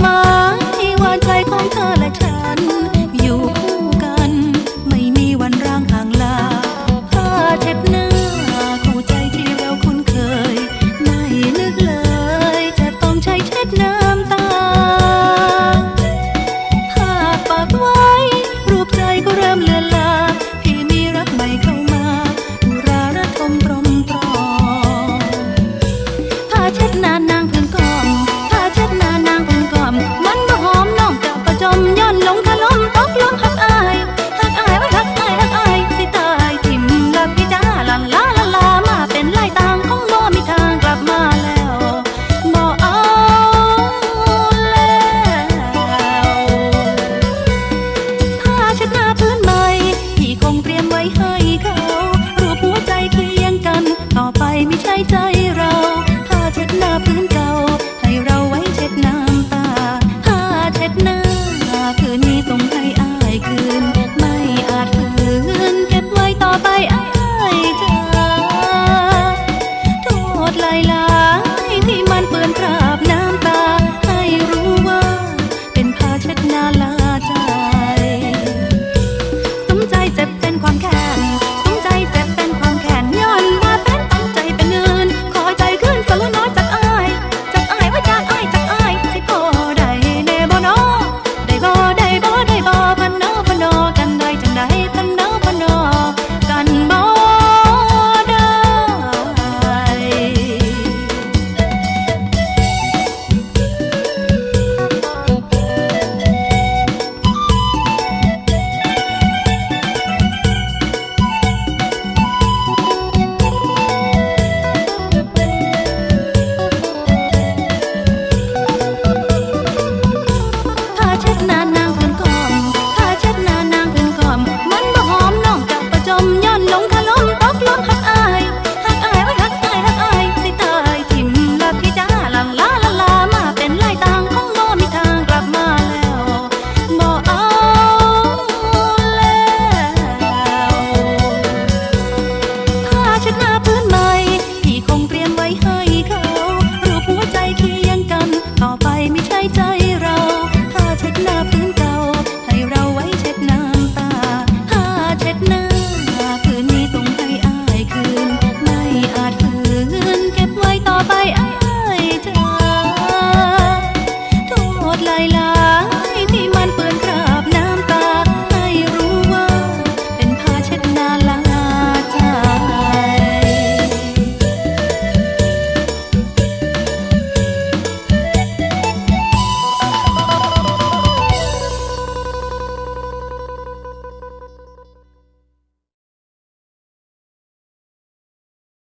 หมายว่าใจของเธอและฉัน อยู่คู่กัน ไม่มีวันร่างห่างลาผ้าเช็ดหน้าคู่ใจที่เราคุ้นเคย ไม่นึกเลย จะต้องใช้เช็ดน้ำตาผ้าปากไว้ รูปใจก็เริ่มเลือนลาพี่มีรักใหม่เข้ามาอุราระมตรมตรผ้าเช็ดหน้า nanang